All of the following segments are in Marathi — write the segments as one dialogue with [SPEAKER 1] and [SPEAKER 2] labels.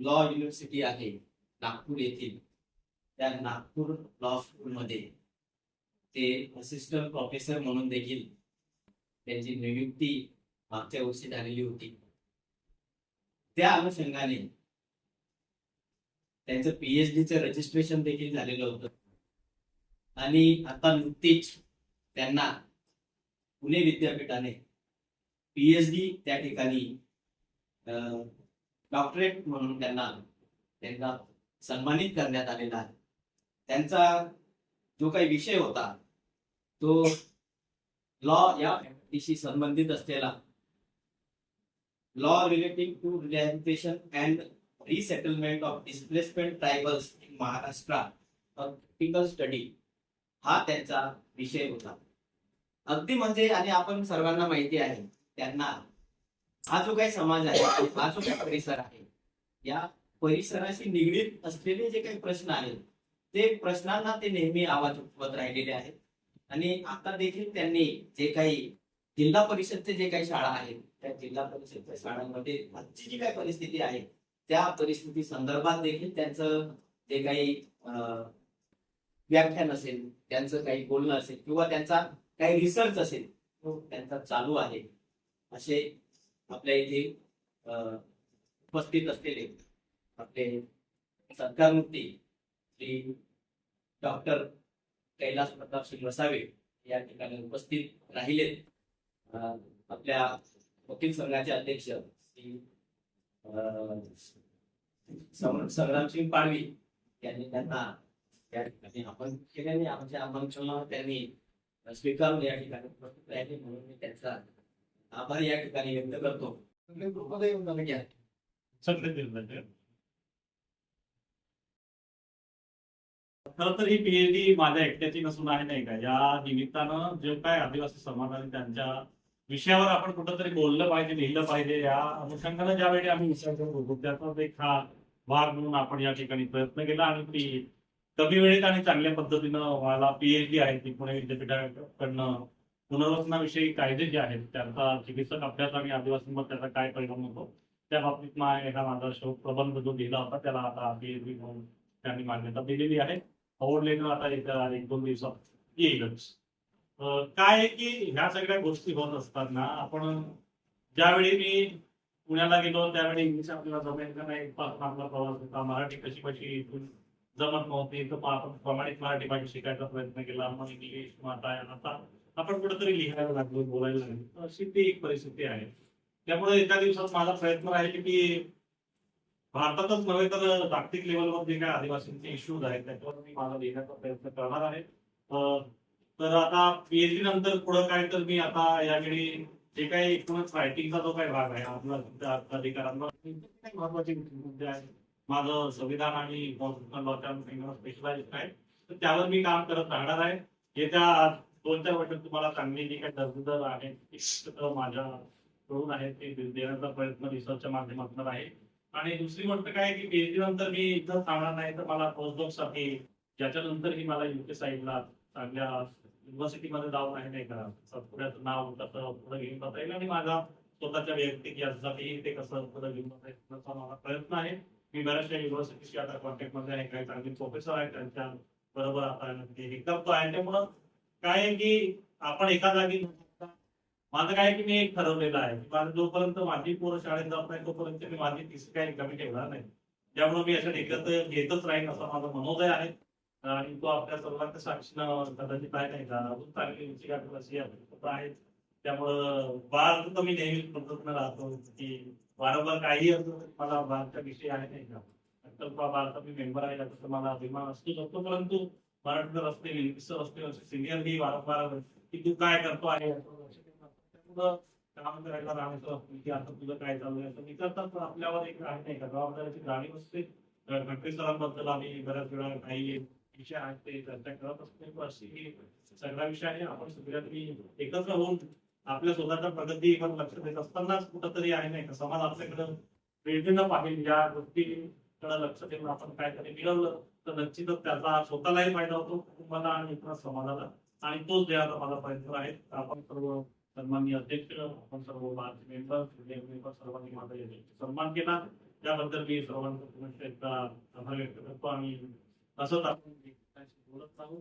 [SPEAKER 1] लॉ युनिव्हर्सिटी आहे नागपूर येथील. त्या नागपूर लॉ स्कूलमध्ये ते असिस्टंट प्रोफेसर म्हणून देखील त्यांची नियुक्ती मागच्या वर्षी झालेली होती. त्या अनुषंगाने त्यांचं पीएचडीचं रजिस्ट्रेशन देखील झालेलं होतं. आणि आता नुकतीच त्यांना पुणे विद्यापीठाने पीएचडी त्या ठिकाणी डॉक्टरेट म्हणून त्यांना त्यांना सन्मानित करण्यात आलेला आहे. त्यांचा जो काही विषय होता तो लॉ या फॅकल्टीशी संबंधित असलेला. Law relating to relaxation and resettlement of displacement tribals in Maharashtra practical study हा त्यांचा विषय होता. अगदी म्हणजे आणि आपण सर्वांना माहिती आहे त्यांना हा जो काही समाज आहे हा जो काही परिसर आहे या परिसराशी निगडीत असलेले जे काही प्रश्न आहेत ते प्रश्नांना ते नेहमी आवाज उठवत राहिलेले आहेत. आणि आता देखील त्यांनी जे काही जिल्हा परिषदचे जे काही शाळा आहेत त्या जिल्हा परिषदच्या शाळांमध्ये आजची जी काही परिस्थिती आहे त्या परिस्थिती संदर्भात देखील त्यांचं जे काही अं, व्याख्यान असेल त्यांचं काही बोलणं असेल किंवा त्यांचा काही रिसर्च असेल तो त्यांचा चालू आहे. असे आपल्या इथे उपस्थित असलेले आपले सरकारमूर्ती श्री डॉक्टर कैलास प्रताप सिंग वसावे या ठिकाणी उपस्थित राहिले. आपल्या वकील संघाचे अध्यक्ष श्री संग्रामसिंग पाडवी यांनी त्यांना त्या ठिकाणी आपण केल्याने आमच्या आमंत्रणावर त्यांनी स्वीकारून या ठिकाणी उपस्थित राहिले म्हणून मी त्यांचा आभार या ठिकाणी व्यक्त करतो.
[SPEAKER 2] सगळे खरं तर ही पीएचडी माझ्या एकट्याची नसून आहे नाही का? या निमित्तानं जे काय आदिवासी समाज आणि त्यांच्या विषयावर आपण कुठंतरी बोललं पाहिजे लिहिलं पाहिजे या अनुषंगानं ज्यावेळी आम्ही विचार करत त्याचाच एक हा भाग म्हणून आपण या ठिकाणी प्रयत्न केला आणि ती कमी वेळेत आणि चांगल्या पद्धतीनं मला पीएचडी आहे ती पुणे विद्यापीठाकडनं पुनर्वसनाविषयी कायदे जे आहेत त्यांचा चिकित्सक अभ्यास आणि आदिवासींवर त्याचा काय परिणाम होतो त्या बाबतीत मा एका माझा शोध प्रबंध जो लिहिला होता त्याला आता म्हणून त्यांनी मान्यता दिलेली आहे. अवॉर्ड आता एक दोन दिवसात येईलच. काय आहे की ह्या सगळ्या गोष्टी होत असताना आपण ज्यावेळी मी पुण्याला गेलो त्यावेळी इंग्लिश आपल्याला जमेल का नाही पासून आपला प्रवास होता. मराठी कशी कशी इथून जमत नव्हती तर आपण प्रमाणित मराठी भाषा शिकायचा प्रयत्न केला. मग इंग्लिश मग आता आता आपण कुठेतरी लिहायला लागलो बोलायला लागलो. अशी ती एक परिस्थिती आहे. त्यामुळे एका दिवसात माझा प्रयत्न राहील की भारतातच नव्हे तर जागतिक लेवलवर जे काही आदिवासींचे इश्यूज आहेत त्याच्यावर मी माझा लिहिण्याचा प्रयत्न करणार आहे. तर आता पीएचडी नंतर पुढे काय तर मी आता यावेळी जे काही एकूणच रायटिंगचा जो काही भाग आहे आपला अधिकारांवर महत्त्वाचे मुद्दे आहेत माझं संविधान आणि स्पेशलाइज आहे तर त्यावर मी काम करत राहणार आहे. येत्या दोन चार वर्षात तुम्हाला चांगली जी काही दर्जेदार आहे माझ्याकडून आहेत ते देण्याचा प्रयत्न रिसर्चच्या माध्यमातून आहे. आणि दुसरी गोष्ट काय की पीएचडी नंतर मी इथं थांबणार नाही तर मला पोस्टडॉकसाठी ज्याच्यानंतरही मला युके साईडला चांगल्या युनिव्हर्सिटीमध्ये जाऊन आहे नाही का? पुण्याचं नाव कसं पुढे घेऊन जाता येईल आणि माझा स्वतःच्या वैयक्तिक यासाठी ते कसं पुढे घेऊन जाता येईल माझा प्रयत्न आहे. मी बऱ्याचशा युनिव्हर्सिटीशी आता कॉन्टॅक्टमध्ये आहे. काही चांगले प्रोफेसर आहेत त्यांच्या बरोबर आता ते हे करतो आहे त्यामुळं काय आहे की आपण एका जागी माझं काय आहे की मी एक ठरवलेलं आहे की माझं जोपर्यंत माझी पोरं शाळेत जात नाही तोपर्यंत मी माझी तिसरी काही कमी ठेवणार नाही. त्यामुळे मी अशा एकत्र घेतच राहीन असा माझा मनोदय आहे. आणि तो आपल्या सर्वांच्या साक्षीनं कदाचित आहे नाही जाणार. अजून चांगली उंची गाठून अशी आहेत. आहे त्यामुळं बाळ तर मी नेहमी पद्धतीनं राहतो की वारंवार काही असो तरी मला बाळचा विषयी आहे नाही का. तर बाळचा मी मेंबर आहे याचा तर मला अभिमान असतो. परंतु परंतु मराठीवर असलेली विसर असते सिनियर ही वारंवार की तू काय करतो आहे? लक्ष त्यामुळं काम करायला राहायचं की आता तुझं काय चालू आहे? विचारतात तर आपल्यावर एक आहे नाही का? जबाबदारीची जाणीव असते. खडके सरांबद्दल आम्ही बऱ्याच वेळा काही विषय आहेत ते चर्चा करत असते. पण अशी ही सगळा विषय आहे. आपण सगळ्यांनी एकत्र होऊन आपल्या स्वतःच्या पण लक्ष देत असतानाच कुठंतरी आहे नाही का? समाज आपल्याकडं प्रेरणेनं पाहिजे या गोष्टीकडे लक्ष देऊन आपण काहीतरी मिळवलं. तर निश्चितच त्याचा स्वतःलाही फायदा होतो कुटुंबाला आणि इतर समाजाला. आणि तोच देण्याचा माझा प्रयत्न आहे. आपण सर्व सन्माननीय अध्यक्ष आपण सर्व बारचे मेंबर मेंबर सर्वांनी माझा सन्मान केला. त्याबद्दल मी सर्वांचा पुनश्च एकदा आभार व्यक्त करतो आणि तसंच आपण एकमेकांशी बोलत राहू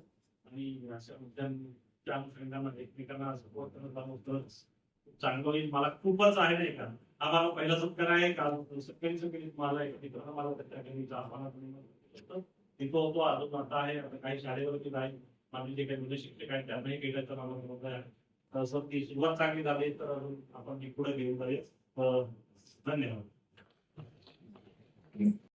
[SPEAKER 2] आणि अशा मुद्द्यांच्या अनुषंगाने एकमेकांना सपोर्ट करत राहू तरच चांगलं होईल. मला खूपच आहे नाही का? हा माझा पहिला सत्कार आहे. काल सकाळी सकाळी मला एक मित्रानं मला त्या ठिकाणी आव्हानातून तिथं होतो अजून आता आहे आता काही शाळेवरती नाही. माझे जे काही मुलं शिक्षक आहेत त्यांनाही केलं तर मला म्हणत आहे ती सुरुवात चांगली झाली तर अजून आपण ती पुढे घेऊन बरेच धन्यवाद.